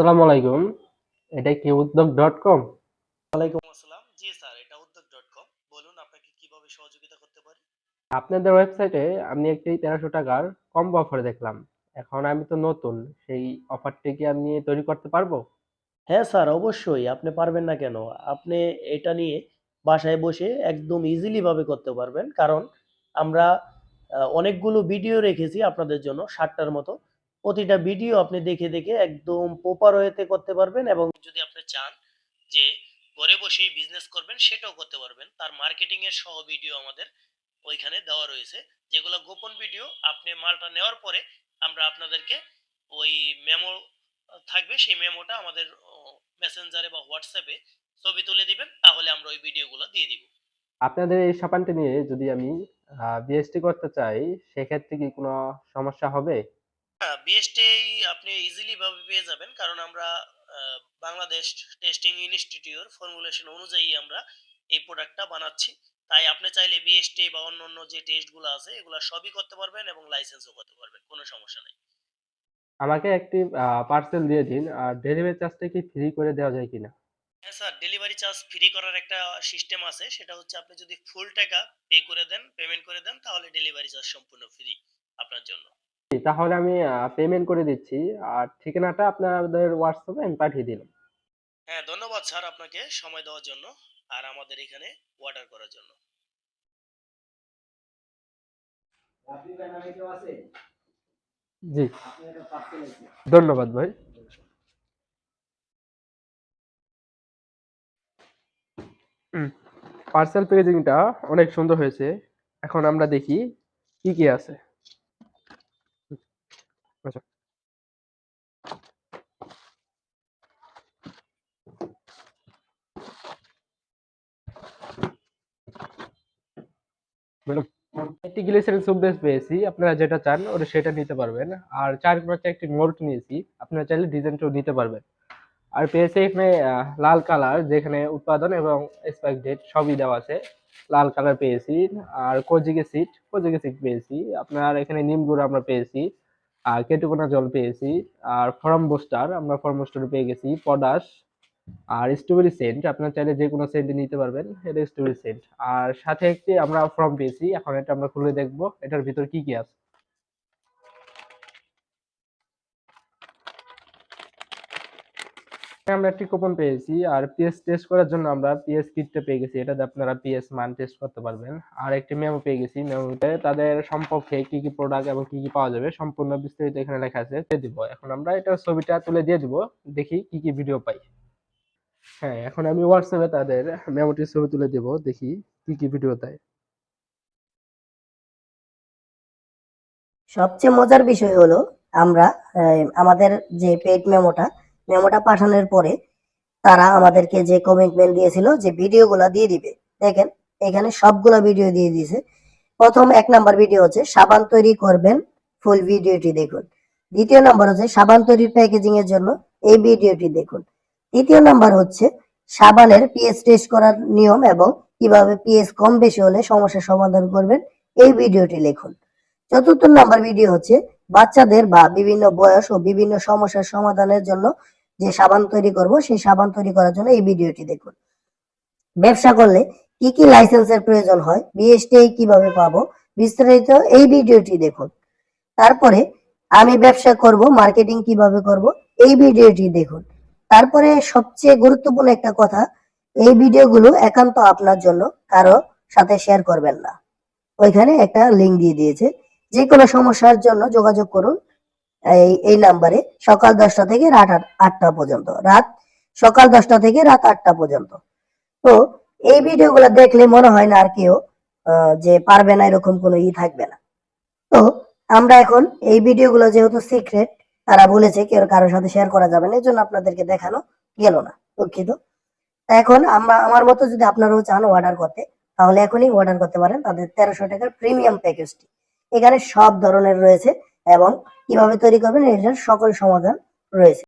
আসসালামু আলাইকুম। এটা কি উদ্যোগ ডট কম ওয়ালাইকুম আসসালাম। জি স্যার এটা উদ্যোগ ডট কম বলুন আপনাকে কীভাবে সহযোগিতা করতে পারি? আপনাদের ওয়েবসাইটে আমি একটি তেরোশো টাকার কম্বো অফার দেখলাম। এখন আমি তো নতুন সেই অফারটি কি আমি তৈরি করতে পারব? হ্যাঁ স্যার অবশ্যই। আপনি পারবেন না কেন? আপনি এটা নিয়ে বাসায় বসে একদম ইজিলি ভাবে করতে পারবেন। কারণ আমরা অনেকগুলো ভিডিও রেখেছি আপনাদের জন্য ষাটটার মতো। প্রতিটা ভিডিও আপনি দেখে দেখে একদম প্রপার ওয়েতে করতে পারবেন এবং যদি আপনি চান যে ঘরে বসেই বিজনেস করবেন সেটাও করতে পারবেন। তার মার্কেটিং এর সহ ভিডিও আমাদের ওইখানে দেওয়া রয়েছে। যেগুলো গোপন ভিডিও আপনি মালটা নেওয়ার পরে আমরা আপনাদেরকে ওই মেমো থাকবে সেই মেমোটা আমাদের মেসেঞ্জারে বা হোয়াটসঅ্যাপে ছবি তুলে দিবেন তাহলে আমরা ওই ভিডিওগুলো দিয়ে দিব। আপনাদের এই সাবানটি নিয়ে যদি আমি বিএসটি করতে চাই সেক্ষেত্রে কি কোনো সমস্যা হবে? হ্যাঁ বিএসটি আপনি ইজিলি ভাবে পেয়ে যাবেন। কারণ আমরা বাংলাদেশ টেস্টিং ইনস্টিটিউট ফর্মুলেশন অনুযায়ী আমরা এই প্রোডাক্টটা বানাচ্ছি। তাই আপনি চাইলে বিএসটি বা অন্য অন্য যে টেস্টগুলো আছে এগুলো সবই করতে পারবেন এবং লাইসেন্সও করতে পারবেন। কোনো সমস্যা নেই। আমাকে একটি পার্সেল দিয়ে দিন। আর ডেলিভারি চার্জটা কি ফ্রি করে দেওয়া যায় কিনা? হ্যাঁ স্যার ডেলিভারি চার্জ ফ্রি করার একটা সিস্টেম আছে। সেটা হচ্ছে আপনি যদি ফুল টাকা পে করে দেন পেমেন্ট করে দেন তাহলে ডেলিভারি চার্জ সম্পূর্ণ ফ্রি আপনার জন্য। তাহলে আমি পেমেন্ট করে দিচ্ছি। আর ঠিকানাটা আপনাদের হোয়াটসঅ্যাপে আমি পাঠিয়ে দিলাম। হ্যাঁ ধন্যবাদ স্যার আপনাকে সময় দেওয়ার জন্য আর আমাদের এখানে অর্ডার করার জন্য। জি। ধন্যবাদ ভাই। পার্সেল প্যাকেজিংটা অনেক সুন্দর হয়েছে। এখন আমরা দেখি কি কি আছে। আচ্ছা গ্লিসারিন সুপ পেয়েছি, আপনারা যেটা চান ওটা সেটা নিতে পারবেন। আর চার একটি মোল্ড নিয়েছি, আপনারা চাইলে ডিজাইনটাও নিতে পারবেন। আর পেয়েছি এখানে লাল কালার, যেখানে উৎপাদন এবং ডেট সবই দেওয়া আছে। লাল কালার পেয়েছি, আর কোজিকে সিট কোজিকে সিট পেয়েছি। আপনার এখানে নিম গুঁড়ো আমরা পেয়েছি। কেটুকোনা জল পেয়েছি। আর ফরম বুস্টার, আমরা ফর্ম বুস্টার পেয়ে গেছি। পটাশ আর স্ট্রবেরি সেন্ট, আপনার চাইলে যে কোনো সেন্ট নিতে পারবেন, এটা স্ট্রবেরি সেন্ট। আর সাথে একটি আমরা ফর্ম পেয়েছি, এখন এটা আমরা খুলে দেখব, এটার ভিতর কি কি আছে। আমরা একটি কুপন পেয়েছি আর পিএস টেস্ট করার জন্য আমরা পিএস কিটটা পেয়ে গেছি। এটাতে আপনারা পিএস মান টেস্ট করতে পারবেন। আর একটি মেমো পেয়ে গেছি। মেমোতে তাদের সম্পর্কে কি কি প্রোডাক্ট এবং কি কি পাওয়া যাবে সম্পূর্ণ বিস্তারিত এখানে লেখা আছে। দিয়ে দিব। এখন আমরা এটা ছবিটা তুলে দিয়ে দিব। দেখি কি কি ভিডিও পাই। হ্যাঁ এখন আমি হোয়াটসঅ্যাপে তাদের মেমোটির ছবি তুলে দেব। দেখি কি কি ভিডিও দেয়। সবচেয়ে মজার বিষয় হলো আমরা আমাদের যে পেড মেমোটা মেমোটা পাঠানোর পরে তারা আমাদেরকে যে কমিটমেন্ট দিয়েছিল, যে ভিডিওগুলো দিয়ে দিবে। দেখেন, এখানে সবগুলা ভিডিও দিয়ে দিয়েছে। প্রথম এক নাম্বার ভিডিও হচ্ছে, সাবান তৈরি করবেন ফুল ভিডিওটি দেখুন। দ্বিতীয় নাম্বার হচ্ছে, সাবান তৈরির প্যাকেজিং এর জন্য এই ভিডিওটি দেখুন। তৃতীয় নাম্বার হচ্ছে, সাবানের পিএস টেস্ট করার নিয়ম এবং কীভাবে পিএস কম বেশি হলে সমস্যার সমাধান করবেন, এই ভিডিওটি লিখুন। চতুর্থ নাম্বার ভিডিও হচ্ছে, বাচ্চাদের বা বিভিন্ন বয়স ও বিভিন্ন সমস্যার সমাধানের জন্য যে সাবান তৈরি করব, সেই সাবান তৈরি করার জন্য এই ভিডিওটি দেখুন। ব্যবসা করলে কি কি লাইসেন্সের প্রয়োজন হয় বিএসটিআই কীভাবে পাবো, বিস্তারিত এই ভিডিওটি দেখুন। তারপরে আমি ব্যবসা করব, মার্কেটিং কীভাবে করব, এই ভিডিওটি দেখুন। তারপরে সবচেয়ে গুরুত্বপূর্ণ একটা কথা, এই ভিডিওগুলো একান্ত আপনার জন্য, কারও সাথে শেয়ার করবেন না। ওইখানে একটা লিংক দিয়ে দিয়েছে। যে কোনো সমস্যার জন্য যোগাযোগ করুন। এই এই নাম্বারে সকাল দশটা থেকে রাত আট- আটটা পর্যন্ত। রাত সকাল দশটা থেকে রাত আটটা পর্যন্ত। তো এই ভিডিও ভিডিওগুলো দেখলে মনে হয় না আর কেউ যে পারবে না এরকম কোনো ই থাকবে না। তো আমরা এখন এই ভিডিওগুলো যেহেতু সিক্রেট তারা বলেছে কেউ কারোর সাথে শেয়ার করা যাবে না, এই জন্য আপনাদেরকে দেখানো গেল না, দুঃখিত। এখন আমরা, আমার মতো যদি আপনারাও চান অর্ডার করতে, তাহলে এখনই অর্ডার করতে পারেন। তাদের তেরোশো টাকার প্রিমিয়াম প্যাকেজটি এখানে সব ধরনের রয়েছে। এবং কীভাবে তৈরি করবেন এটার সকল সমাধান রয়েছে।